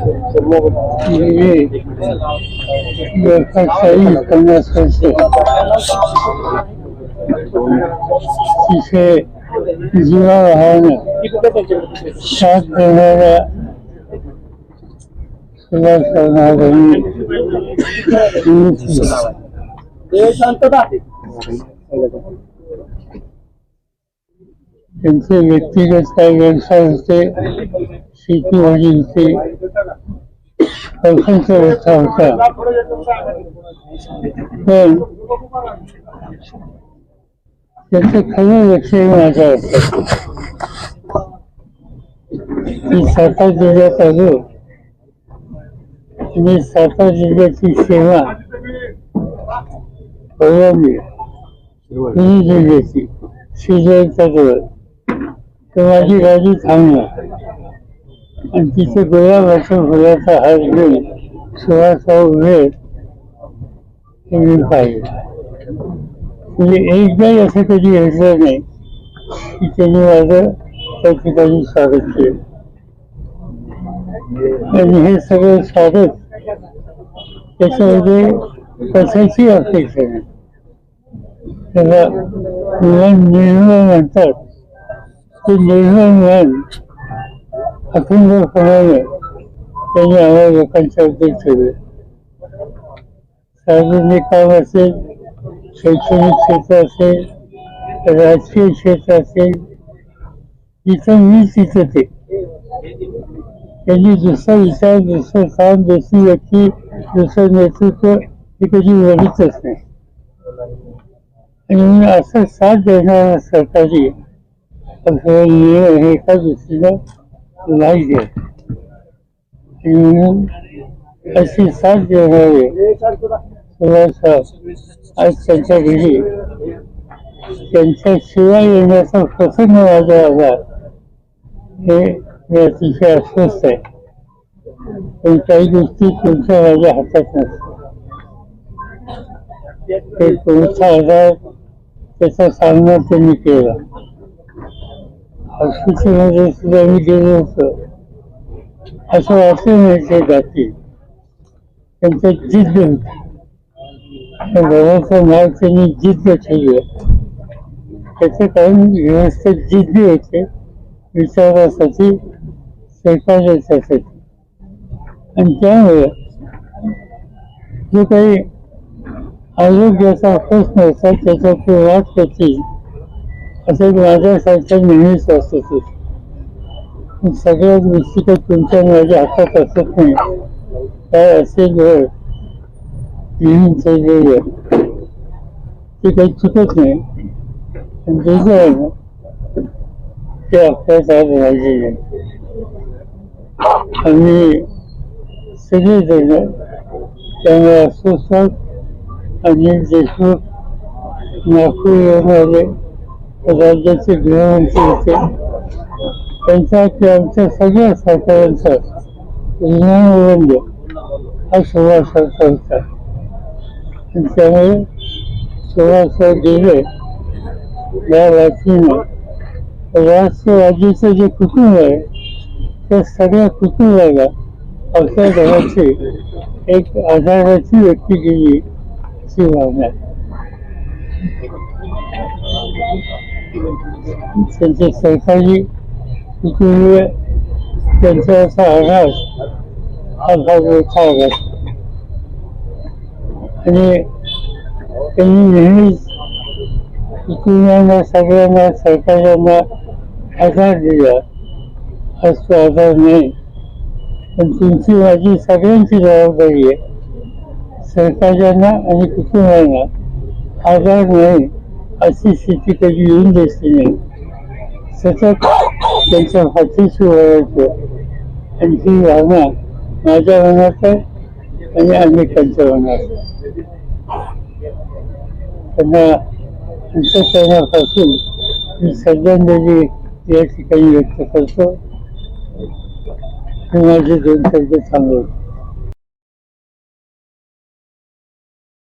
मी लोकशाही पन्नास वर्ष तिथे जीवाभावानं साथ देणाऱ्या सुभाष करणाऱ्यांनी त्यांचे व्यक्तिगत काही व्यवसाय होते शेतीवाडी होती पैशांचा व्यवसाय होता पण त्याचं खरं लक्ष माझ्या मी सातारा जिल्ह्यात आलो आणि सातारा जिल्ह्याची सेवा परवानगी पुणे जिल्ह्याची शेजारच्या जवळ तर माझी गाडी थांबणार आणि तिथे गुलाबाच्या फुलाचा हार घेऊन सुवासा उभे मी पाहिजे. म्हणजे एकदाही असं कधी घडलं नाही की त्यांनी माझं त्या ठिकाणी स्वागत केलं. आणि हे सगळं स्वागत त्याच्यामध्ये कशाची अपेक्षा नाही त्याला मन निर्मळ म्हणतात ते निर्मळ मन अखंडपणाने त्यांनी आम्हाला लोकांच्या मध्ये ठेवले सार्वजनिक काम असेल शैक्षणिक क्षेत्र असेल राजकीय क्षेत्र असेल जिथं मी तिथं ते. त्यांनी दुसरा विचार दुसरं काम दुसरी व्यक्ती दुसरं नेतृत्व हे कधी बघितच नाही. आणि म्हणून असं साथ देणारा सरकारी हे एका दृष्टीनं वाईट आहे आणि म्हणून अशी साथ आज त्यांच्या घरी त्यांच्या शिवाय येण्याचा प्रसंग माझा आला हे मी अतिशय अस्वस्थ आहे पण काही गोष्टी तुमच्या माझ्या हातात नसतात ते तुमचा आजार त्याचा सामना त्यांनी केला हॉस्पिटलमध्ये सुद्धा मी गेलो होतो असं वाटलं नाही ते जातील त्यांचं जिद्द होती बाबाचं नाव त्यांनी जिद्द ठेवलं त्याचं कारण व्यवस्थित जिद्दी होते विचारासाठी स्वीकारण्यासाठी आणि त्यामुळे जो काही आरोग्याचा प्रश्न होता त्याच्यात वाट होती असं माझ्यासारख्या नेहमीच असत सगळ्याच गोष्टी काही तुमच्या माझ्या हातात असत नाही. काय असेल वेळ लिहून ठेवलेलं ते काही चुकत नाही. पण जे जे आहे ना ते आपल्या आज राहिलेलं आहे. आम्ही सगळेजण त्यामुळे अस्वस्थ अनिल देशमुख नागपूर येऊन आले. राज्याचे गृहमंत्री होते त्यांचा की आमच्या सगळ्या सरकारांचा विज्ञानवंद हा सुभाषांचा होता आणि त्यामुळे सुभाषराव गेले या वाचीनं राष्ट्रवादीचं जे कुटुंब आहे त्या सगळ्या कुटुंबाला आपल्या घराची एक आधाराची व्यक्ती केली अशी भावना आहे. त्यांचे सहकारी कुटुंब त्यांचा असा हा फार मोठा आघात आणि त्यांनी नेहमीच कुटुंबांना सगळ्यांना सहकार्यांना आधार दिला. असतो आधार नाही. पण तुमची माझी सगळ्यांची जबाबदारी आहे. सरकारच्यांना आणि कुटुंबांना आधार नाही. अशी स्थिती कधी येऊन द्यायची नाही. सतत त्यांच्या हातीशी वळायचं आणि ही भावना माझ्या मनात आहे आणि अनेकांच्या मनात आहे. त्यांना अंतकरणापासून मी श्रद्धांजली या ठिकाणी व्यक्त करतो. हे माझे दोन शब्द सांगतो.